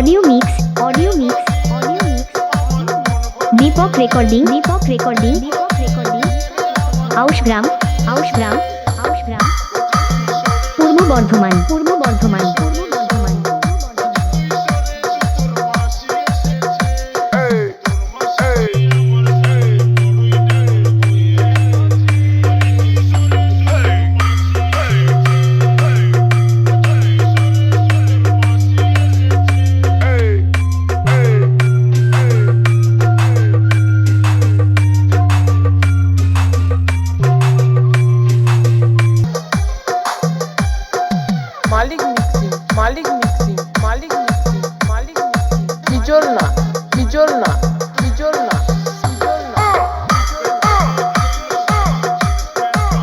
Audio mix audio mix audio mix Dipak recording Dipak recording Dipak recording Ausgram Ausgram Ausgram Purba Bardhaman Purba Bardhaman, পূর্ব mixing বিজল না বিজল না বিজল না বিজল না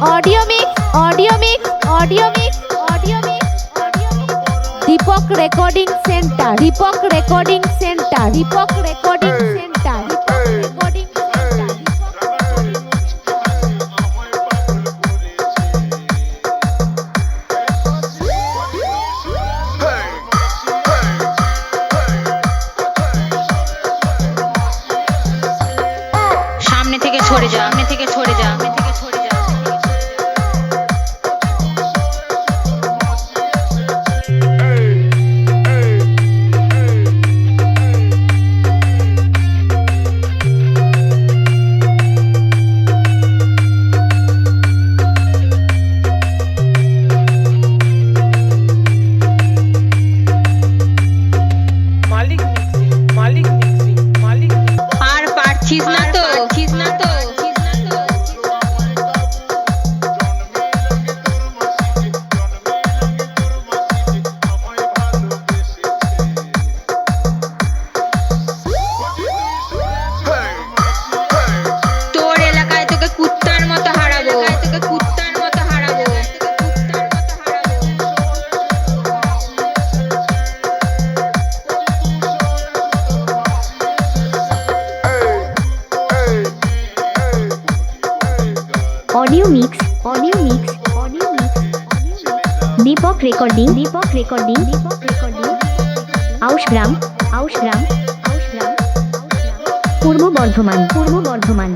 audio mix audio mix audio mix audio mix Dipak recording centre Dipak recording centre Dipak recording থেকে সরে যা সামনে থেকে সরে যা সামনে থেকে সরে যা। মালিক মালিক মালিক আর পারছিস না audio mix audio mix audio mix Dipak recording Dipak recording Dipak recording Ausgram Ausgram Ausgram Purba Bardhaman Purba Bardhaman